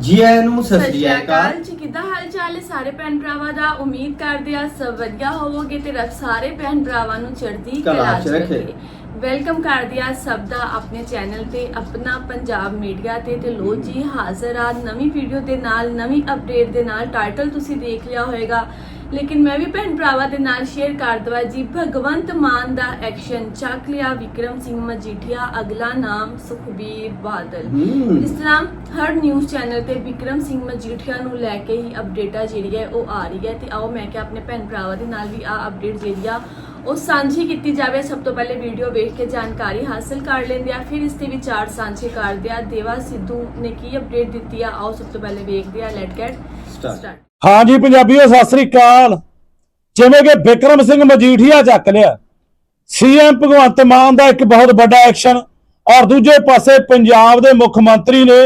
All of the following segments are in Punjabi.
ਜੀ ਆਇਆਂ ਨੂੰ ਸਤਿ ਸ਼੍ਰੀ ਅਕਾਲ। ਜੀ ਕਿੱਦਾਂ ਹਾਲ ਚਾਲ ਹੈ ਸਾਰੇ ਭੈਣ ਭਰਾਵਾਂ ਦਾ? ਉਮੀਦ ਕਰਦੇ ਆ ਸਭ ਵਧੀਆ ਹੋਵੋਗੇ ਤੇ ਰੱਬ ਸਾਰੇ ਭੈਣ ਭਰਾਵਾਂ ਨੂੰ ਚੜ੍ਹਦੀ ਕਲਾ ਚ। ਰੱਖੇ। ਵੈਲਕਮ ਕਰਦੀ ਆ ਸਭ ਦਾ ਆਪਣੇ ਚੈਨਲ ਤੇ ਆਪਣਾ ਪੰਜਾਬ ਮੀਡੀਆ ਤੇ ਤੇ ਲੋ ਜੀ ਹਾਜ਼ਰ ਆ ਨਵੀਂ ਵੀਡੀਓ ਦੇ ਨਾਲ ਨਵੀਂ ਅਪਡੇਟ ਦੇ ਨਾਲ। ਟਾਈਟਲ ਤੁਸੀਂ ਦੇਖ ਲਿਆ ਹੋਵੇਗਾ ਲੇਕਿਨ ਮੈਂ ਵੀ ਭੈਣ ਭਰਾਵਾਂ ਦੇ ਨਾਲ ਸ਼ੇਅਰ ਕਰ ਦਵਾ ਜੀ। ਭਗਵੰਤ ਮਾਨ ਦਾ ਐਕਸ਼ਨ ਚੱਕ ਲਿਆ ਵਿਕਰਮ ਸਿੰਘ ਮਜੀਠੀਆ ਅਗਲਾ ਨਾਮ ਸੁਖਬੀਰ ਬਾਦਲ। ਇਸ ਤਰ੍ਹਾਂ ਹਰ ਨਿਊਜ਼ ਚੈਨਲ ਤੇ ਵਿਕਰਮ ਸਿੰਘ ਮਜੀਠੀਆ ਨੂੰ ਲੈ ਕੇ ਹੀ ਅਪਡੇਟਾ ਜਿਹੜੀ ਹੈ ਉਹ ਆ ਰਹੀ ਹੈ। ਤੇ ਆਓ ਮੈਂ ਕਿ ਆਪਣੇ ਭੈਣ ਭਰਾਵਾਂ ਦੇ ਨਾਲ ਵੀ ਆ ਅਪਡੇਟ ਜਿਹੜੀ ਆ ਉਹ ਸਾਂਝੀ ਕੀਤੀ ਜਾਵੇ। ਸਭ ਤੋਂ ਪਹਿਲੇ ਵੀਡੀਓ ਵੇਖ ਕੇ ਜਾਣਕਾਰੀ ਹਾਸਲ ਕਰ ਲੈਂਦੇ ਆ ਫਿਰ ਇਸ ਤੇ ਵਿਚਾਰ ਸਾਂਝੇ ਕਰਦੇ ਆ। ਦੇਵਾ ਸਿੱਧੂ ਨੇ ਕੀ ਅਪਡੇਟ ਦਿੱਤੀ ਆ? ਆਓ ਸਭ ਤੋਂ ਪਹਿਲੇ ਵੇਖਦੇ ਆ ਲੈਟ ਗੈਟ Start. ਸਟਾਰਟ ਹਾਂਜੀ, ਪੰਜਾਬੀਓ, ਸਤਿ ਸ੍ਰੀ ਅਕਾਲ। ਜਿਵੇਂ ਕਿ ਵਿਕਰਮ ਸਿੰਘ ਮਜੀਠੀਆ ਚੱਕ ਲਿਆ। ਸੀਐਮ ਭਗਵੰਤ ਮਾਨ ਦਾ ਇੱਕ ਬਹੁਤ ਵੱਡਾ ਐਕਸ਼ਨ ਔਰ ਦੂਜੇ ਪਾਸੇ ਪੰਜਾਬ ਦੇ ਮੁੱਖ ਮੰਤਰੀ ਨੇ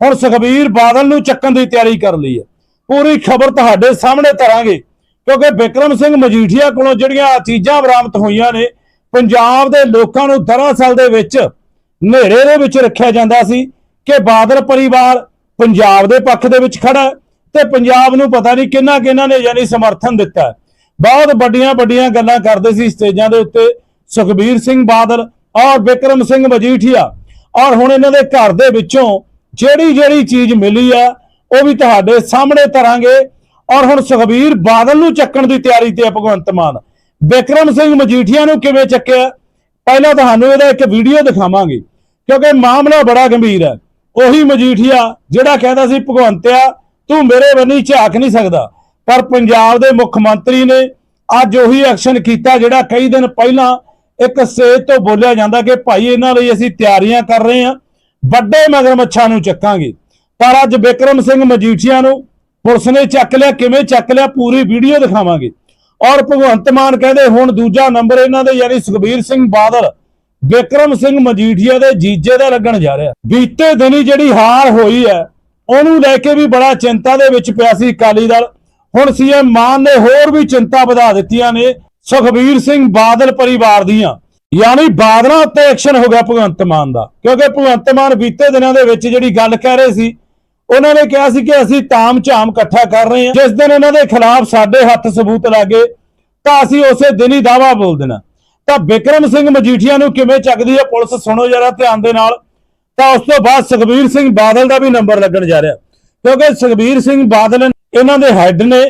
ਹੁਣ ਸੁਖਬੀਰ ਬਾਦਲ ਨੂੰ ਚੱਕਣ ਦੀ ਤਿਆਰੀ ਕਰ ਲਈ ਹੈ। ਪੂਰੀ ਖਬਰ ਤੁਹਾਡੇ ਸਾਹਮਣੇ ਧਰਾਂਗੇ ਕਿਉਂਕਿ ਵਿਕਰਮ ਸਿੰਘ ਮਜੀਠੀਆ ਕੋਲੋਂ ਜਿਹੜੀਆਂ ਚੀਜ਼ਾਂ ਬਰਾਮਦ ਹੋਈਆਂ ਨੇ, ਪੰਜਾਬ ਦੇ ਲੋਕਾਂ ਨੂੰ ਦਰਅਸਲ ਦੇ ਵਿੱਚ ਹਨੇਰੇ ਦੇ ਵਿੱਚ ਰੱਖਿਆ ਜਾਂਦਾ ਸੀ ਕਿ ਬਾਦਲ ਪਰਿਵਾਰ ਪੰਜਾਬ ਦੇ ਪੱਖ ਦੇ ਵਿੱਚ ਖੜਾ ਹੈ। ਤੇ ਪੰਜਾਬ ਨੂੰ ਪਤਾ ਨਹੀਂ ਕਿੰਨਾ ਕਿੰਨਾ ਨੇ ਯਾਨੀ ਸਮਰਥਨ ਦਿੱਤਾ। ਬਹੁਤ ਵੱਡੀਆਂ ਵੱਡੀਆਂ ਗੱਲਾਂ ਕਰਦੇ ਸੀ ਸਟੇਜਾਂ ਦੇ ਉੱਤੇ। ਸੁਖਬੀਰ ਸਿੰਘ ਬਾਦਲ ਔਰ ਵਿਕਰਮ ਸਿੰਘ ਮਜੀਠੀਆ ਔਰ ਹੁਣ ਇਹਨਾਂ ਦੇ ਘਰ ਦੇ ਵਿੱਚੋਂ ਜਿਹੜੀ ਜਿਹੜੀ ਚੀਜ਼ ਮਿਲੀ ਆ, ਉਹ ਵੀ ਤੁਹਾਡੇ ਸਾਹਮਣੇ ਤਰਾਂਗੇ ਔਰ ਹੁਣ ਸੁਖਬੀਰ ਬਾਦਲ ਨੂੰ ਚੱਕਣ ਦੀ ਤਿਆਰੀ ਤੇ ਹੈ ਭਗਵੰਤ ਮਾਨ। ਵਿਕਰਮ ਸਿੰਘ ਮਜੀਠੀਆ ਨੂੰ ਕਿਵੇਂ ਚੱਕਿਆ? ਪਹਿਲਾਂ ਤੁਹਾਨੂੰ ਇਹਦਾ ਇੱਕ ਵੀਡੀਓ ਦਿਖਾਵਾਂਗੇ, ਕਿਉਂਕਿ ਮਾਮਲਾ ਬੜਾ ਗੰਭੀਰ ਹੈ। ਉਹੀ ਮਜੀਠੀਆ ਜਿਹੜਾ ਕਹਿੰਦਾ ਸੀ ਭਗਵੰਤਿਆ ਤੂੰ ਮੇਰੇ ਬੰਨੀ ਝਾਕ ਨਹੀਂ ਸਕਦਾ। ਪਰ ਪੰਜਾਬ ਦੇ ਮੁੱਖ ਮੰਤਰੀ ਨੇ ਅੱਜ ਉਹੀ ਐਕਸ਼ਨ ਕੀਤਾ ਜਿਹੜਾ ਕਈ ਦਿਨ ਪਹਿਲਾਂ ਇੱਕ ਸਟੇਜ ਤੋਂ ਬੋਲਿਆ ਜਾਂਦਾ ਕਿ ਭਾਈ ਇਹਨਾਂ ਲਈ ਅਸੀਂ ਤਿਆਰੀਆਂ ਕਰ ਰਹੇ ਹਾਂ, ਵੱਡੇ ਮਗਰਮੱਛਾਂ ਨੂੰ ਚੱਕਾਂਗੇ। ਪਰ ਅੱਜ ਵਿਕਰਮ ਸਿੰਘ ਮਜੀਠੀਆ ਨੂੰ ਪੁਲਿਸ ਨੇ ਚੱਕ ਲਿਆ, ਕਿਵੇਂ ਚੱਕ ਲਿਆ ਪੂਰੀ ਵੀਡੀਓ ਦਿਖਾਵਾਂਗੇ। ਔਰ ਭਗਵੰਤ ਮਾਨ ਕਹਿੰਦੇ ਹੁਣ ਦੂਜਾ ਨੰਬਰ ਇਹਨਾਂ ਦੇ, ਯਾਨੀ ਸੁਖਬੀਰ ਸਿੰਘ ਬਾਦਲ ਵਿਕਰਮ ਸਿੰਘ ਮਜੀਠੀਆ ਦੇ ਜੀਜੇ ਦਾ ਲੱਗਣ ਜਾ ਰਿਹਾ। ਬੀਤੇ ਦਿਨੀ ਜਿਹੜੀ ਹਾਰ ਹੋਈ ਹੈ ਉਹਨੂੰ ਲੈ ਕੇ ਵੀ ਬੜਾ ਚਿੰਤਾ ਦੇ ਵਿੱਚ ਪਿਆ ਸੀ ਅਕਾਲੀ ਦਲ। ਹੁਣ ਸੀਐਮ ਮਾਨ ਨੇ ਹੋਰ ਵੀ ਚਿੰਤਾ ਵਧਾ ਦਿੱਤੀਆਂ ਨੇ ਸੁਖਬੀਰ ਸਿੰਘ ਬਾਦਲ ਪਰਿਵਾਰ ਦੀਆਂ। ਯਾਨੀ ਬਾਦਲਾਂ ਉੱਤੇ ਐਕਸ਼ਨ ਹੋ ਗਿਆ ਭਗਵੰਤ ਮਾਨ ਦਾ। ਕਿਉਂਕਿ ਭਗਵੰਤ ਮਾਨ ਬੀਤੇ ਦਿਨਾਂ ਦੇ ਵਿੱਚ ਜਿਹੜੀ ਗੱਲ ਕਹਿ ਰਹੇ ਸੀ, ਉਹਨਾਂ ਨੇ ਕਿਹਾ ਸੀ ਕਿ ਅਸੀਂ ਤਾਮ ਝਾਮ ਇਕੱਠਾ ਕਰ ਰਹੇ ਹਾਂ। ਜਿਸ ਦਿਨ ਉਹਨਾਂ ਦੇ ਖਿਲਾਫ ਸਾਡੇ ਹੱਥ ਸਬੂਤ ਲੱਗੇ ਤਾਂ ਅਸੀਂ ਉਸੇ ਦਿਨ ਹੀ ਦਾਵਾ ਬੋਲ ਦੇਣਾ। ਤਾਂ ਵਿਕਰਮ ਸਿੰਘ ਮਜੀਠੀਆ ਨੂੰ ਕਿਵੇਂ ਚੱਕਦੀ ਹੈ ਪੁਲਿਸ, ਸੁਣੋ ਜਰਾ ਧਿਆਨ ਦੇ ਨਾਲ। ਤਾਂ ਉਸ ਤੋਂ ਬਾਅਦ ਸੁਖਬੀਰ ਸਿੰਘ ਬਾਦਲ ਦਾ ਵੀ ਨੰਬਰ ਲੱਗਣ ਜਾ ਰਿਹਾ। ਕਿਉਂਕਿ ਸੁਖਬੀਰ ਸਿੰਘ ਬਾਦਲ ਇਹਨਾਂ ਦੇ ਹੈੱਡ ਨੇ,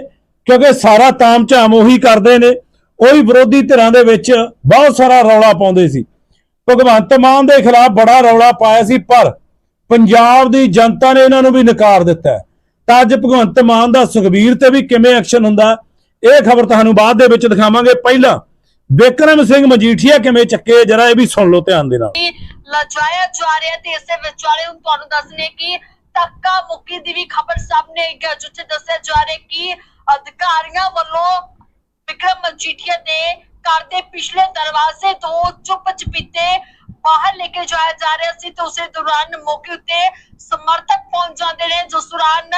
ਕਿਉਂਕਿ ਸਾਰਾ ਤਾਮ ਉਹੀ ਕਰਦੇ ਨੇ। ਉਹੀ ਵਿਰੋਧੀ ਧਿਰਾਂ ਦੇ ਵਿੱਚ ਬਹੁਤ ਸਾਰਾ ਰੌਲਾ ਪਾਉਂਦੇ ਸੀ। ਭਗਵੰਤ ਮਾਨ ਦੇ ਖਿਲਾਫ ਬੜਾ ਰੌਲਾ ਪਾਇਆ ਸੀ, ਪਰ ਪੰਜਾਬ ਦੀ ਜਨਤਾ ਨੇ ਇਹਨਾਂ ਨੂੰ ਵੀ ਨਕਾਰ ਦਿੱਤਾ ਤਾਂ ਅੱਜ ਭਗਵੰਤ ਮਾਨ ਦਾ ਸੁਖਬੀਰ ਤੇ ਵੀ ਕਿਵੇਂ ਐਕਸ਼ਨ ਹੁੰਦਾ, ਇਹ ਖਬਰ ਤੁਹਾਨੂੰ ਬਾਅਦ ਦੇ ਵਿੱਚ ਦਿਖਾਵਾਂਗੇ। ਪਹਿਲਾਂ ਬਿਕਰਮ ਸਿੰਘ ਮਜੀਠੀਆ ਕਿਵੇਂ ਚੱਕੇ, ਜਰਾ ਇਹ ਵੀ ਸੁਣ ਲਓ ਧਿਆਨ ਦੇ ਨਾਲ। ਲਜਾਇਆ ਜਾ ਰਿਹਾ ਤੇ ਇਸੇ ਵਿਚਾਲੇ ਹੁਣ ਤੁਹਾਨੂੰ ਦੱਸਨੇ ਕਿ ਤੱਕਾ ਮੁੱਕੀ ਦੀ ਵੀ ਖਬਰ ਸਾਹਮਣੇ ਆਈ ਹੈ, ਜਿੱਥੇ ਦੱਸਿਆ ਜਾ ਰਿਹਾ ਕਿ ਅਧਿਕਾਰੀਆਂ ਵੱਲੋਂ ਵਿਕਰਮ ਮਜੀਠੀਆ ਦੇ ਘਰ ਦੇ ਪਿਛਲੇ ਦਰਵਾਜ਼ੇ ਤੋਂ ਚੁੱਪ ਚਪੀਤੇ ਬਾਹਰ ਲੈ ਕੇ ਜਾਇਆ ਜਾ ਰਿਹਾ ਸੀ ਤੇ ਉਸੇ ਦੌਰਾਨ ਮੌਕੇ ਉੱਤੇ ਸਮਰਥਕ ਪਹੁੰਚ ਜਾਂਦੇ ਨੇ, ਜਿਸ ਦੌਰਾਨ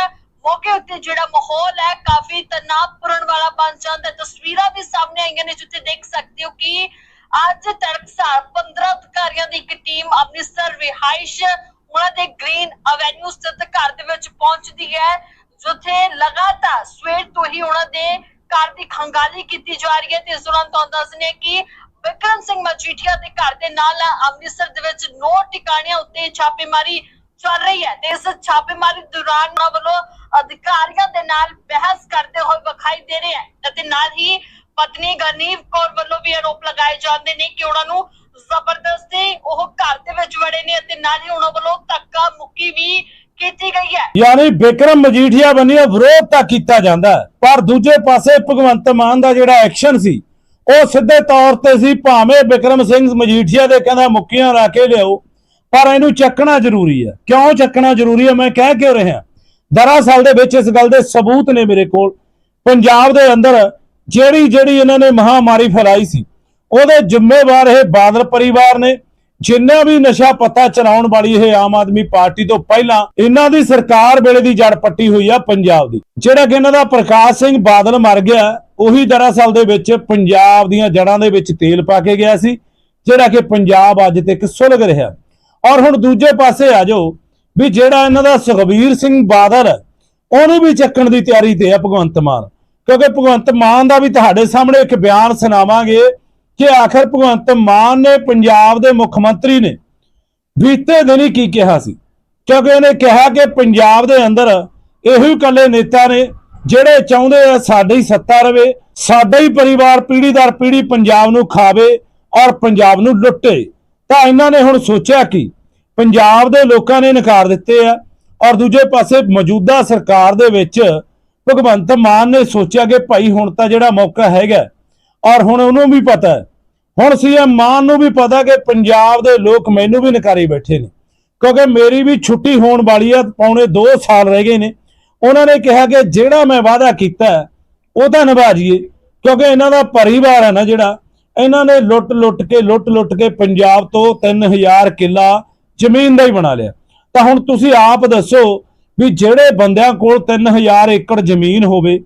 ਮੌਕੇ ਉੱਤੇ ਜਿਹੜਾ ਮਾਹੌਲ ਹੈ, ਕਾਫੀ ਤਣਾਅਪੂਰਨ ਵਾਲਾ ਬਣ ਜਾਂਦਾ ਤਸਵੀਰਾਂ ਵੀ ਸਾਹਮਣੇ ਆਈਆਂ ਨੇ, ਜਿੱਥੇ ਦੇਖ ਸਕਦੇ ਹੋ ਕਿ ਅੱਜ ਤੜਕਸਾਰ 15 ਅਧਿਕਾਰੀਆਂ ਦੀ ਇੱਕ ਟੀਮ ਅੰਮ੍ਰਿਤਸਰ ਰਿਹਾਇਸ਼, ਉਹਨਾਂ ਦੇ ਗ੍ਰੀਨ ਐਵੇਨਿਊ ਸਥਿਤ ਘਰ ਦੇ ਵਿੱਚ ਪਹੁੰਚਦੀ ਹੈ, ਜਿੱਥੇ ਲਗਾਤਾਰ ਸਵੇਰ ਤੋਂ ਹੀ ਉਹਨਾਂ ਦੇ ਘਰ ਦੀ ਖੰਗਾਲੀ ਕੀਤੀ ਜਾ ਰਹੀ ਹੈ ਤੇ ਇਸ ਦੌਰਾਨ ਤੁਹਾਨੂੰ ਦੱਸਨੇ ਕਿ ਵਿਕਰਮ ਸਿੰਘ ਮਜੀਠੀਆ ਦੇ ਘਰ ਦੇ ਨਾਲ ਅੰਮ੍ਰਿਤਸਰ ਦੇ ਵਿੱਚ ਨੌ ਟਿਕਾਣਿਆਂ ਉੱਤੇ ਛਾਪੇਮਾਰੀ ਚੱਲ ਰਹੀ ਹੈ ਤੇ ਇਸ ਛਾਪੇਮਾਰੀ ਦੌਰਾਨ ਉਹਨਾਂ ਵੱਲੋਂ ਅਧਿਕਾਰੀਆਂ ਦੇ ਨਾਲ ਬਹਿਸ ਕਰਦੇ ਹੋਏ ਵਿਖਾਈ ਦੇ ਰਹੇ ਹੈ ਅਤੇ ਨਾਲ ਹੀ ਪਤਨੀ ਗਨੀਵ ਕੌਰ ਵੱਲੋਂ ਵੀ ਆਰੋਪ ਲਗਾਏ ਜਾਂਦੇ ਨੇ ਕਿ ਉਹਨਾਂ ਨੂੰ ਜ਼ਬਰਦਸਤੀ ਉਹ ਘਰ ਦੇ ਵਿੱਚ ਵੜੇ ਨੇ ਅਤੇ ਨਾਲ ਹੀ ਉਹਨਾਂ ਵੱਲੋਂ ਧੱਕਾ ਮੁੱਕੀ ਵੀ ਕੀਤੀ ਗਈ ਹੈ। ਯਾਨੀ ਵਿਕਰਮ ਮਜੀਠੀਆ ਬੰਨਿਓ ਵਿਰੋਧ ਤਾਂ ਕੀਤਾ ਜਾਂਦਾ ਪਰ ਦੂਜੇ ਪਾਸੇ ਭਗਵੰਤ ਮਾਨ ਦਾ ਜਿਹੜਾ ਐਕਸ਼ਨ ਸੀ, ਉਹ ਸਿੱਧੇ ਤੌਰ ਤੇ ਸੀ, ਭਾਵੇਂ ਬਿਕਰਮ ਸਿੰਘ ਮਜੀਠੀਆ ਦੇ ਕਹਿੰਦਾ ਮੁੱਕੀਆਂ ਲਾ ਕੇ ਲਿਆਓ, ਪਰ ਇਹਨੂੰ ਚੱਕਣਾ ਜ਼ਰੂਰੀ ਹੈ। ਕਿਉਂ ਚੱਕਣਾ ਜ਼ਰੂਰੀ ਹੈ? ਮੈਂ ਕਹਿ ਕਿਉਂ ਰਿਹਾ? ਦਰਅਸਲ ਦੇ ਵਿੱਚ ਇਸ ਗੱਲ ਦੇ ਸਬੂਤ ਨੇ ਮੇਰੇ ਕੋਲ। ਪੰਜਾਬ ਦੇ ਅੰਦਰ ਜਿਹੜੀ ਜਿਹੜੀ ਇਹਨਾਂ ਨੇ ਮਹਾਮਾਰੀ ਫੈਲਾਈ ਸੀ, ਉਹਦੇ ਜ਼ਿੰਮੇਵਾਰ ਇਹ ਬਾਦਲ ਪਰਿਵਾਰ ਨੇ, ਜਿੰਨਾ ਵੀ ਨਸ਼ਾ ਪਤਾ ਚਲਾਉਣ ਵਾਲੀ ਇਹ ਆਮ ਆਦਮੀ ਪਾਰਟੀ ਤੋਂ ਪਹਿਲਾਂ, ਇਹਨਾਂ ਦੀ ਸਰਕਾਰ ਵੇਲੇ ਦੀ ਜੜ ਪੱਟੀ ਹੋਈ ਆ ਪੰਜਾਬ ਦੀ। ਜਿਹੜਾ ਕਿ ਇਹਨਾਂ ਦਾ ਪ੍ਰਕਾਸ਼ ਸਿੰਘ ਬਾਦਲ ਮਰ ਗਿਆ, ਉਹੀ ਦਰਅਸਲ ਦੇ ਵਿੱਚ ਪੰਜਾਬ ਦੀਆਂ ਜੜਾਂ ਦੇ ਵਿੱਚ ਤੇਲ ਪਾ ਕੇ ਗਿਆ ਸੀ, ਜਿਹੜਾ ਕਿ ਪੰਜਾਬ ਅੱਜ ਤੱਕ ਸੁਲਗ ਰਿਹਾ। ਔਰ ਹੁਣ ਦੂਜੇ ਪਾਸੇ ਆ ਜਾਓ, ਵੀ ਜਿਹੜਾ ਇਹਨਾਂ ਦਾ ਸੁਖਬੀਰ ਸਿੰਘ ਬਾਦਲ, ਉਹਨੂੰ ਵੀ ਚੱਕਣ ਦੀ ਤਿਆਰੀ ਤੇ ਆ ਭਗਵੰਤ ਮਾਨ। ਕਿਉਂਕਿ ਭਗਵੰਤ ਮਾਨ ਦਾ ਵੀ ਤੁਹਾਡੇ ਸਾਹਮਣੇ ਇੱਕ ਬਿਆਨ ਸੁਣਾਵਾਂਗੇ ਕਿ ਆਖਰ ਭਗਵੰਤ ਮਾਨ ਨੇ ਪੰਜਾਬ ਦੇ ਮੁੱਖ ਮੰਤਰੀ ਨੇ ਬੀਤੇ ਦਿਨੀ ਕੀ ਕਿਹਾ ਸੀ? ਕਿਉਂਕਿ ਉਹਨੇ ਕਿਹਾ ਕਿ ਪੰਜਾਬ ਦੇ ਅੰਦਰ ਇਹੋ ਹੀ ਇਕੱਲੇ ਨੇਤਾ ਨੇ ਜਿਹੜੇ ਚਾਹੁੰਦੇ ਆ ਸਾਡੀ ਸੱਤਾ ਰਵੇ, ਸਾਡਾ ਹੀ ਪਰਿਵਾਰ ਪੀੜ੍ਹੀ ਦਰ ਪੀੜ੍ਹੀ ਪੰਜਾਬ ਨੂੰ ਖਾਵੇ ਔਰ ਪੰਜਾਬ ਨੂੰ ਲੁੱਟੇ। ਤਾਂ ਇਹਨਾਂ ਨੇ ਹੁਣ ਸੋਚਿਆ ਕਿ? ਪੰਜਾਬ ਦੇ ਲੋਕਾਂ ਨੇ ਨਕਾਰ ਦਿੱਤੇ ਆ ਔਰ ਦੂਜੇ ਪਾਸੇ ਮੌਜੂਦਾ ਸਰਕਾਰ ਦੇ ਵਿੱਚ ਭਗਵੰਤ ਮਾਨ ਨੇ ਸੋਚਿਆ ਕਿ ਭਾਈ ਹੁਣ ਤਾਂ ਜਿਹੜਾ ਮੌਕਾ ਹੈਗਾ ਔਰ ਹੁਣ ਉਹਨੂੰ ਵੀ ਪਤਾ ਹੈ। ਹੁਣ ਸੀਐਮ ਮਾਨ ਨੂੰ ਵੀ ਪਤਾ ਕਿ ਪੰਜਾਬ ਦੇ ਲੋਕ ਮੈਨੂੰ ਵੀ ਨਕਾਰੀ ਬੈਠੇ ਨੇ। ਕਿਉਂਕਿ ਮੇਰੀ ਵੀ ਛੁੱਟੀ ਹੋਣ ਵਾਲੀ ਆ, ਪੌਣੇ 2 ਸਾਲ ਰਹਿ ਗਏ ਨੇ। ਉਹਨਾਂ ਨੇ ਕਿਹਾ ਕਿ ਜਿਹੜਾ ਮੈਂ ਵਾਅਦਾ ਕੀਤਾ ਉਹ ਤਾਂ ਨਿਭਾ ਜੀਏ ਕਿਉਂਕਿ ਇਹਨਾਂ ਦਾ ਪਰਿਵਾਰ ਹੈ ਨਾ ਜਿਹੜਾ, ਇਹਨਾਂ ਨੇ ਲੁੱਟ ਲੁੱਟ ਕੇ, ਲੁੱਟ ਲੁੱਟ ਕੇ ਪੰਜਾਬ ਤੋਂ 3000 ਕਿੱਲਾ ਜ਼ਮੀਨ ਦਾ ਹੀ ਬਣਾ ਲਿਆ। ਤਾਂ ਹੁਣ ਤੁਸੀਂ ਆਪ ਦੱਸੋ ਵੀ ਜਿਹੜੇ ਬੰਦਿਆਂ ਕੋਲ 3000 ਏਕੜ ਜ਼ਮੀਨ ਹੋਵੇ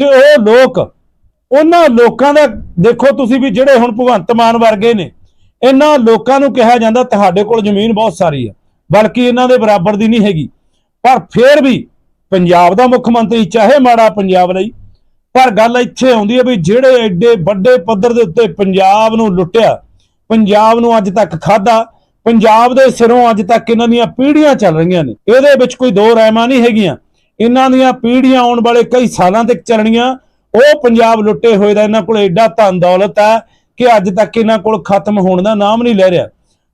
ਤੇ ਉਹ ਲੋਕ, ਉਹਨਾਂ ਲੋਕਾਂ ਦਾ, ਦੇਖੋ ਤੁਸੀਂ ਵੀ ਜਿਹੜੇ ਹੁਣ ਭਗਵੰਤ ਮਾਨ ਵਰਗੇ ਨੇ, ਇਹਨਾਂ ਲੋਕਾਂ ਨੂੰ ਕਿਹਾ ਜਾਂਦਾ ਤੁਹਾਡੇ ਕੋਲ ਜ਼ਮੀਨ ਬਹੁਤ ਸਾਰੀ ਆ, ਬਲਕਿ ਇਹਨਾਂ ਦੇ ਬਰਾਬਰ ਦੀ ਨਹੀਂ ਹੈਗੀ। ਪਰ ਫਿਰ ਵੀ ਪੰਜਾਬ ਦਾ ਮੁੱਖ ਮੰਤਰੀ, ਚਾਹੇ ਮਾੜਾ ਪੰਜਾਬ ਲਈ, ਪਰ ਗੱਲ ਇੱਥੇ ਆਉਂਦੀ ਹੈ ਵੀ ਜਿਹੜੇ ਐਡੇ ਵੱਡੇ ਪੱਧਰ ਦੇ ਉੱਤੇ ਪੰਜਾਬ ਨੂੰ ਲੁੱਟਿਆ, ਪੰਜਾਬ ਨੂੰ ਅੱਜ ਤੱਕ ਖਾਦਾ ਪੰਜਾਬ ਦੇ ਸਿਰੋਂ ਅੱਜ ਤੱਕ ਇਹਨਾਂ ਦੀਆਂ ਪੀੜ੍ਹੀਆਂ ਚੱਲ ਰਹੀਆਂ ਨੇ। ਇਹਦੇ ਵਿੱਚ ਕੋਈ ਦੋ ਰਹਿਮਾਂ ਨਹੀਂ ਹੈਗੀਆਂ। ਇਹਨਾਂ ਦੀਆਂ ਪੀੜ੍ਹੀਆਂ ਆਉਣ ਵਾਲੇ ਕਈ ਸਾਲਾਂ ਤੱਕ ਚੱਲਣੀਆਂ। ਉਹ ਪੰਜਾਬ ਲੁੱਟੇ ਹੋਏ ਦਾ ਇਹਨਾਂ ਕੋਲ ਐਡਾ ਧਨ ਦੌਲਤ ਹੈ ਕਿ ਅੱਜ ਤੱਕ ਇਹਨਾਂ ਕੋਲ ਖਤਮ ਹੋਣ ਦਾ ਨਾਮ ਨਹੀਂ ਲੈ ਰਿਹਾ।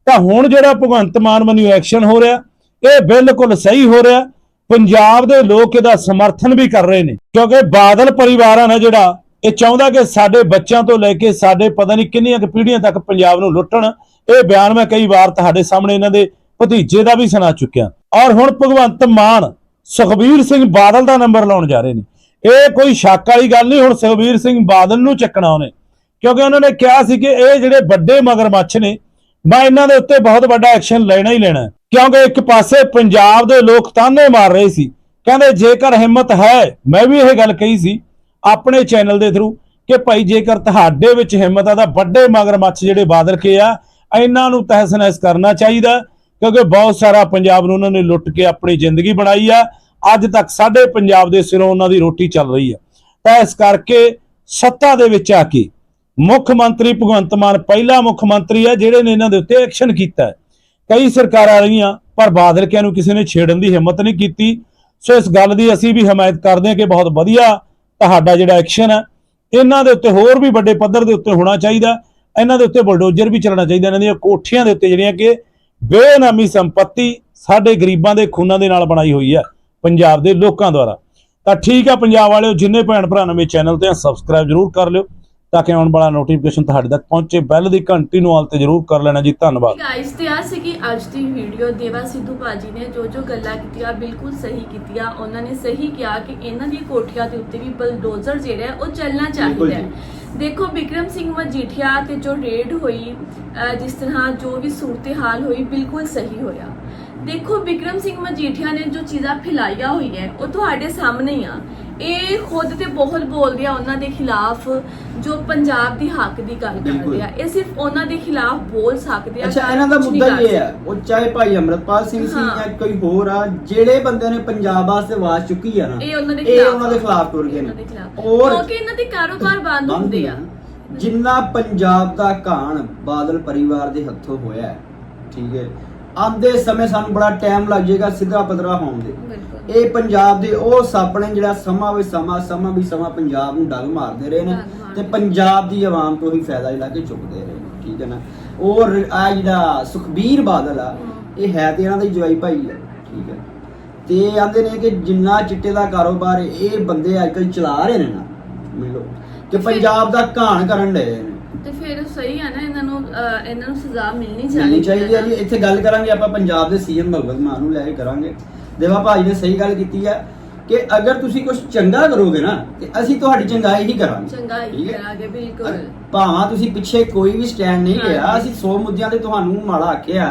ਤਾਂ ਹੁਣ ਜਿਹੜਾ ਭਗਵੰਤ ਮਾਨ ਵੱਲੋਂ ਐਕਸ਼ਨ ਹੋ ਰਿਹਾ, ਇਹ ਬਿਲਕੁਲ ਸਹੀ ਹੋ ਰਿਹਾ। ਪੰਜਾਬ ਦੇ ਲੋਕ ਇਹਦਾ ਸਮਰਥਨ ਵੀ ਕਰ ਰਹੇ ਨੇ। ਕਿਉਂਕਿ ਬਾਦਲ ਪਰਿਵਾਰਾਂ ਨੇ ਜਿਹੜਾ, ਇਹ ਚਾਹੁੰਦਾ ਕਿ ਸਾਡੇ ਬੱਚਿਆਂ ਤੋਂ ਲੈ ਕੇ ਸਾਡੇ ਪਤਾ ਨਹੀਂ ਕਿੰਨੀਆਂ ਕੁ ਪੀੜ੍ਹੀਆਂ ਤੱਕ ਪੰਜਾਬ ਨੂੰ ਲੁੱਟਣ। ਇਹ ਬਿਆਨ ਮੈਂ ਕਈ ਵਾਰ ਤੁਹਾਡੇ ਸਾਹਮਣੇ ਇਹਨਾਂ ਦੇ ਭਤੀਜੇ ਦਾ ਵੀ ਸੁਣਾ ਚੁੱਕਿਆ। ਔਰ ਹੁਣ ਭਗਵੰਤ ਮਾਨ ਸੁਖਬੀਰ ਸਿੰਘ ਬਾਦਲ ਦਾ ਨੰਬਰ ਲਾਉਣ ਜਾ ਰਹੇ ਨੇ। ਇਹ ਕੋਈ ਸ਼ੱਕ ਵਾਲੀ ਗੱਲ ਨਹੀਂ, ਹੁਣ ਸੁਖਬੀਰ ਸਿੰਘ ਬਾਦਲ ਨੂੰ ਚੱਕਣਾ ਉਹਨੇ। ਕਿਉਂਕਿ ਉਹਨਾਂ ਨੇ ਕਿਹਾ ਸੀ ਕਿ ਇਹ ਜਿਹੜੇ ਵੱਡੇ ਮਗਰਮੱਛ ਨੇ, ਮੈਂ ਇਹਨਾਂ ਦੇ ਉੱਤੇ ਬਹੁਤ ਵੱਡਾ ਐਕਸ਼ਨ ਲੈਣਾ ਹੀ ਲੈਣਾ ਕਿਉਂਕਿ ਇੱਕ ਪਾਸੇ ਪੰਜਾਬ ਦੇ ਲੋਕ ਤਾਨੇ ਮਾਰ ਰਹੇ ਸੀ। ਕਹਿੰਦੇ ਜੇਕਰ ਹਿੰਮਤ ਹੈ, ਮੈਂ ਵੀ ਇਹ ਗੱਲ ਕਹੀ ਸੀ ਆਪਣੇ ਚੈਨਲ ਦੇ ਥਰੂ ਕਿ ਭਾਈ ਜੇਕਰ ਤੁਹਾਡੇ ਵਿੱਚ ਹਿੰਮਤ ਆ ਤਾਂ ਵੱਡੇ ਮਗਰਮੱਛ ਜਿਹੜੇ ਬਾਦਲ ਕੇ ਆ ਇਹਨਾਂ ਨੂੰ ਤਹਿਸ ਨਹਿਸ ਕਰਨਾ ਚਾਹੀਦਾ, ਕਿਉਂਕਿ ਬਹੁਤ ਸਾਰਾ ਪੰਜਾਬ ਨੂੰ ਉਹਨਾਂ ਨੇ ਲੁੱਟ ਕੇ ਆਪਣੀ ਜ਼ਿੰਦਗੀ ਬਣਾਈ ਆ। ਅੱਜ ਤੱਕ ਸਾਡੇ ਪੰਜਾਬ ਦੇ ਸਿਰੋਂ ਉਹਨਾਂ ਦੀ ਰੋਟੀ ਚੱਲ ਰਹੀ ਆ। ਤਾਂ ਇਸ ਕਰਕੇ ਸੱਤਾ ਦੇ ਵਿੱਚ ਆ ਕੇ ਮੁੱਖ ਮੰਤਰੀ ਭਗਵੰਤ ਮਾਨ ਪਹਿਲਾ ਮੁੱਖ ਮੰਤਰੀ ਆ, ਜਿਹੜੇ ਨੇ ਇਹਨਾਂ ਦੇ ਉੱਤੇ ਐਕਸ਼ਨ ਕੀਤਾ ਕਈ ਸਰਕਾਰਾਂ ਰਹੀਆਂ, ਪਰ ਬਾਦਲ ਕਿਆਂ ਨੂੰ ਕਿਸੇ ਨੇ ਛੇੜਨ ਦੀ ਹਿੰਮਤ ਨਹੀਂ ਕੀਤੀ। ਸੋ ਇਸ ਗੱਲ ਦੀ ਅਸੀਂ ਵੀ ਹਮਾਇਤ ਕਰਦੇ ਹਾਂ ਕਿ ਬਹੁਤ ਵਧੀਆ ਤੁਹਾਡਾ ਜਿਹੜਾ ਐਕਸ਼ਨ ਹੈ ਇਹਨਾਂ ਦੇ ਉੱਤੇ ਹੋਰ ਵੀ ਵੱਡੇ ਪੱਧਰ ਦੇ ਉੱਤੇ ਹੋਣਾ ਚਾਹੀਦਾ। ਇਹਨਾਂ ਦੇ ਉੱਤੇ ਬਲਡੋਜਰ ਵੀ ਚੱਲਣਾ ਚਾਹੀਦਾ, ਇਹਨਾਂ ਦੀਆਂ ਕੋਠੀਆਂ ਦੇ ਉੱਤੇ ਜਿਹੜੀਆਂ ਕਿ ਬੇਨਾਮੀ ਸੰਪਤੀ ਸਾਡੇ ਗਰੀਬਾਂ ਦੇ ਖੂਨਾਂ ਦੇ ਨਾਲ ਬਣਾਈ ਹੋਈ ਹੈ ਪੰਜਾਬ ਦੇ ਲੋਕਾਂ ਦੁਆਰਾ। ਤਾਂ ਠੀਕ ਆ ਪੰਜਾਬ ਵਾਲਿਓ, ਜਿੰਨੇ ਭੈਣ ਭਰਾ ਨਵੇਂ ਚੈਨਲ ਤੇ ਆ, ਸਬਸਕ੍ਰਾਈਬ ਜਰੂਰ ਕਰ ਲਿਓ। ਤਾਂ ਕਿ ਆਉਣ ਵਾਲਾ ਨੋਟੀਫਿਕੇਸ਼ਨ ਤੁਹਾਡੇ ਤੱਕ ਪਹੁੰਚੇ। ਬੈਲ ਦੀ ਘੰਟੀ ਨੂੰ ਆਲ ਤੇ ਜਰੂਰ ਕਰ ਲੈਣਾ ਜੀ। ਧੰਨਵਾਦ। ਗਾਇਸ ਤੇ ਆ ਸੀ ਕਿ ਅੱਜ ਦੀ ਵੀਡੀਓ ਦੇਵਾ ਸਿੱਧੂ ਭਾਜੀ ਨੇ। ਜੋ ਜੋ ਗੱਲਾਂ ਕੀਤੀਆਂ ਬਿਲਕੁਲ ਸਹੀ ਕੀਤੀਆਂ। ਉਹਨਾਂ ਨੇ ਸਹੀ ਕਿਹਾ ਕਿ ਇਹਨਾਂ ਦੀ ਕੋਠੀਆਂ ਦੇ ਉੱਤੇ ਵੀ ਬਲਡੋਜ਼ਰ ਜਿਹੜਾ ਉਹ ਚੱਲਣਾ ਚਾਹੀਦਾ ਹੈ। ਦੇਖੋ ਵਿਕਰਮ ਸਿੰਘ ਮਜੀਠੀਆ ਤੇ ਜੋ ਰੇਡ ਹੋਈ ਜਿਸ ਤਰ੍ਹਾਂ ਜੋ ਵੀ ਸੂਰਤ-ਹਾਲ ਹੋਈ ਬਿਲਕੁਲ ਸਹੀ ਹੋਇਆ। ਦੇਖੋ ਵਿਕਰਮ ਸਿੰਘ ਮਜੀਠੀਆ ਨੇ ਜੋ ਚੀਜ਼ਾਂ ਫੈਲਾਈਆਂ ਹੋਈ ਹੈ ਉਹ ਤੁਹਾਡੇ ਸਾਹਮਣੇ ਹੀ ਆ। ਇਹ ਖੁਦ ਤੇ ਬਹੁਤ ਬੋਲਦੇ ਆ ਉਹਨਾਂ ਦੇ ਖਿਲਾਫ ਜੋ ਪੰਜਾਬ ਦੀ ਹੱਕ ਦੀ ਗੱਲ। ਕਰਦੇ ਆ। ਇਹ ਸਿਰਫ ਉਹਨਾਂ ਦੇ ਖਿਲਾਫ ਬੋਲ ਸਕਦੇ ਆ ਅੱਛਾ ਇਹਨਾਂ ਦਾ ਮੁੱਦਾ ਇਹ ਹੈ ਉਹ ਚਾਹੇ ਭਾਈ ਅਮਰਤਪਾਲ ਸਿੰਘ ਸੀ। ਜਾਂ ਕੋਈ ਹੋਰ ਆ ਜਿਹੜੇ ਬੰਦੇ ਨੇ ਪੰਜਾਬ ਵਾਸਤੇ ਆਵਾਜ਼ ਚੁੱਕੀ ਆ ਨਾ ਇਹ ਉਹਨਾਂ ਦੇ ਇਹ ਖਿਲਾਫ ਉਹਨਾਂ ਦੇ ਖਿਲਾਫ ਟੁਰ ਗਏ ਨੇ। ਔਰ ਕਿਉਂਕਿ ਇਹਨਾਂ ਦੇ ਕਾਰੋਬਾਰ ਬੰਦ ਹੁੰਦੇ ਆ। ਜਿੰਨਾ ਪੰਜਾਬ ਦਾ ਘਾਣ ਬਾਦਲ ਪਰਿਵਾਰ ਦੇ ਹੱਥੋਂ ਹੋਇਆ ਠੀਕ ਹੈ ਆਂਦੇ ਸਮੇਂ ਸਾਨੂੰ ਬੜਾ ਟਾਈਮ ਲੱਗ ਜਾਏਗਾ ਸਿੱਧਾ ਪਦਰਾ ਹੋਣ ਦੇ। ਇਹ ਪੰਜਾਬ ਦੇ ਉਹ ਸਾਪਣੇ ਜਿਹੜਾ ਸਮਾਂ ਵੀ ਸਮਾਂ ਸਮਾਂ ਵੀ ਸਮਾਂ ਪੰਜਾਬ ਨੂੰ ਡੰਗ ਮਾਰਦੇ ਰਹੇ ਨੇ। ਤੇ ਪੰਜਾਬ ਦੀ ਆਵਾਮ ਤੋਂ ਹੀ ਫਾਇਦਾ ਲੈ ਕੇ ਚੁੱਕਦੇ ਰਹੇ ਨੇ ਠੀਕ ਹੈ ਨਾ? ਔਰ ਆ ਜਿਹੜਾ ਸੁਖਬੀਰ ਬਾਦਲ ਆ ਇਹ ਹੈ ਤੇ ਇਹਨਾਂ ਦਾ ਜਵਾਈ ਭਾਈ ਆ ਠੀਕ ਹੈ। ਤੇ ਆਂਦੇ ਨੇ ਕਿ ਜਿੰਨਾ ਚਿੱਟੇ ਦਾ ਕਾਰੋਬਾਰ ਇਹ ਬੰਦੇ ਅੱਜਕੱਲ ਚਲਾ ਰਹੇ ਨੇ ਨਾ ਮਿਲੋ ਕਿ ਪੰਜਾਬ ਦਾ ਘਾਣ ਕਰਨ ਨੇ। ਤੇ ਫਿਰ ਸਹੀ ਆ ਨਾ ਇਹਨਾਂ ਨੂੰ ਅਹ, ਇਹਨਾਂ ਨੂੰ ਸਜ਼ਾ ਮਿਲਣੀ ਚਾਹੀਦੀ ਮਿਲਣੀ ਚਾਹੀਦੀ ਹੈ ਜੀ। ਇੱਥੇ ਗੱਲ ਕਰਾਂਗੇ ਆਪਾਂ ਪੰਜਾਬ ਦੇ ਸੀਐਮ ਭਗਵਤ ਮਾਨ ਨੂੰ ਲੈ ਕੇ ਕਰਾਂਗੇ। ਦੇਵਾ ਭਾਜੀ ਨੇ ਸਹੀ ਗੱਲ ਕੀਤੀ ਹੈ ਕਿ ਅਗਰ ਤੁਸੀਂ ਕੁਝ ਚੰਗਾ ਕਰੋਗੇ ਨਾ ਤੇ ਅਸੀਂ ਤੁਹਾਡੀ ਚੰਗਾਈ ਹੀ ਕਰਾਂਗੇ। ਚੰਗਾ ਹੀ ਠੀਕ ਹੈ? ਕਰਾਂਗੇ ਬਿਲਕੁਲ। ਭਾਵਾਂ ਤੁਸੀਂ ਪਿੱਛੇ ਕੋਈ ਵੀ ਸਟੈਂਡ ਨਹੀਂ ਲਿਆ। ਅਸੀਂ 100 ਮੁੱਦਿਆਂ ਤੇ ਤੁਹਾਨੂੰ ਮਾੜਾ ਆਖਿਆ।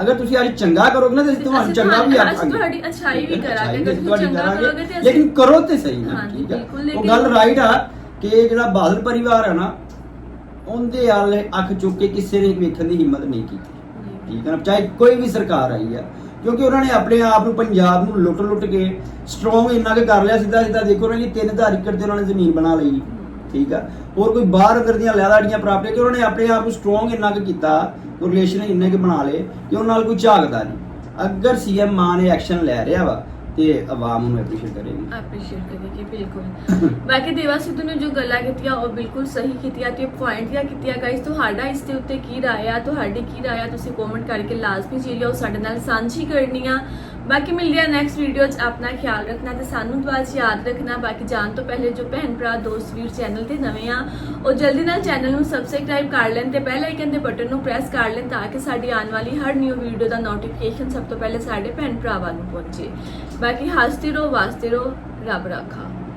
ਅਗਰ ਤੁਸੀਂ ਅੱਜ ਚੰਗਾ ਕਰੋਗੇ ਨਾ ਤੇ ਅਸੀਂ ਤੁਹਾਨੂੰ ਅਸੀਂ ਚੰਗਾ ਵੀ ਆਖਾਂਗੇ ਅਸੀਂ ਤੁਹਾਡੀ ਅੱਛਾਈ ਵੀ ਹੈ, ਕਰਾਂਗੇ, ਅਗਰ ਤੁਸੀਂ ਤੁਹਾਡੀ ਚੰਗਾ ਕਰਾਂਗੇ, ਕਰੋਗੇ ਤੇ ਅਸੀਂ- ਲੇਕਿਨ ਕਰੋ ਤੇ ਸਹੀ ਨਾ ਹਾਂਜੀ, ਠੀਕ ਹੈ? ਬਿਲਕੁਲ, ਉਹ ਲੇਕਿਨ- ਗੱਲ ਰਾਈਟ ਆ ਕਿ ਜਿਹੜਾ ਬਾਦਲ ਪਰਿਵਾਰ ਹੈ ਨਾ ਉਹਦੇ ਵਾਲੇ ਅੱਖ ਚੁੱਕ ਕੇ ਕਿਸੇ ਨੇ ਵੇਖਣ ਦੀ ਹਿੰਮਤ ਨਹੀਂ ਕੀਤੀ। ਠੀਕ ਹੈ ਨਾ? ਚਾਹੇ ਕੋਈ ਵੀ ਸਰਕਾਰ ਆਈ ਆ। ਕਿਉਂਕਿ ਉਹਨਾਂ ਨੇ ਆਪਣੇ ਆਪ ਨੂੰ ਪੰਜਾਬ ਨੂੰ ਲੁੱਟ ਲੁੱਟ ਕੇ ਸਟਰੋਂਗ ਇੰਨਾ ਕਿ ਕਰ ਲਿਆ, ਸਿੱਧਾ ਸਿੱਧਾ ਦੇਖੋ ਉਹਨਾਂ ਦੀ 3000 ਏਕੜ ਤੇ ਉਹਨਾਂ ਨੇ ਜ਼ਮੀਨ ਬਣਾ ਲਈ। ਠੀਕ ਆ? ਹੋਰ ਕੋਈ ਬਾਹਰ ਅੰਦਰ ਦੀਆਂ ਲੈਦਾੜੀਆਂ ਪ੍ਰਾਪਤੀਆਂ ਕਿ ਉਹਨਾਂ ਨੇ ਆਪਣੇ ਆਪ ਨੂੰ ਸਟਰੋਂਗ ਇੰਨਾ ਕਿ ਕੀਤਾ ਰਿਲੇਸ਼ਨ ਇੰਨੇ ਕਿ ਬਣਾ ਲਏ ਕਿ ਉਹਨਾਂ ਨਾਲ ਕੋਈ ਝਾਕਦਾ ਨਹੀਂ। ਅਗਰ ਸੀਐਮ ਮਾਨ ਇਹ ਐਕਸ਼ਨ ਲੈ ਰਿਹਾ ਵਾ ਤੇ ਆਵਾਮ ਨੂੰ ਐਪਰੀਸ਼ੀਏਟ ਕਰੇਗੀ। ਐਪਰੀਸ਼ੀਏਟ ਕਰੇਗੀ, ਬਿਲਕੁਲ। ਬਾਕੀ ਦੇਵਾ ਸਿੱਧੂ ਨੇ ਜੋ ਗੱਲਾਂ ਕੀਤੀਆਂ, ਉਹ ਬਿਲਕੁਲ ਸਹੀ ਕੀਤੀਆਂ ਤੇ ਪੁਆਇੰਟ ਕੀਤੀਆਂ। ਗਾਇਸ ਤੁਹਾਡਾ ਇਸ ਦੇ ਉੱਤੇ ਕੀ ਰਾਏ ਆ? ਤੁਹਾਡੀ ਕੀ ਰਾਏ ਆ? ਤੁਸੀਂ ਕਮੈਂਟ ਕਰਕੇ ਲਾਜ਼ਮੀ ਜਿਹੜੀ ਆ ਉਹ ਸਾਡੇ ਨਾਲ ਸਾਂਝੀ ਕਰਨੀ ਆ। ਬਾਕੀ ਮਿਲਦੇ ਆ ਨੈਕਸਟ ਵੀਡੀਓ 'ਚ ਆਪਣਾ ਖਿਆਲ ਰੱਖਣਾ ਤੇ ਸਾਨੂੰ ਦੁਆ ਯਾਦ ਰੱਖਣਾ। ਬਾਕੀ ਜਾਣ ਤੋਂ ਪਹਿਲੇ ਜੋ ਭੈਣ ਭਰਾ, ਦੋਸਤ ਵੀਰ ਚੈਨਲ ਤੇ ਨਵੇਂ ਆ, ਉਹ ਜਲਦੀ ਨਾਲ ਚੈਨਲ ਨੂੰ ਸਬਸਕ੍ਰਾਈਬ ਕਰ ਲੈਣ ਤੇ ਬੈਲ ਆਈਕਨ ਦੇ ਬਟਨ ਨੂੰ ਪ੍ਰੈਸ ਕਰ ਲੈਣ ਤਾਂ ਕਿ ਸਾਡੀ ਆਉਣ ਵਾਲੀ ਹਰ ਨਿਊ ਵੀਡੀਓ ਦਾ ਨੋਟੀਫਿਕੇਸ਼ਨ ਸਭ ਤੋਂ ਪਹਿਲੇ ਸਾਡੇ ਭੈਣ ਭਰਾਵਾਂ ਨੂੰ ਪਹੁੰਚੇ। ਬਾਕੀ ਹੱਸਦੇ ਰਹੋ ਵਾਸਤੇ ਰਹੋ, ਰੱਬ ਰਾਖਾ।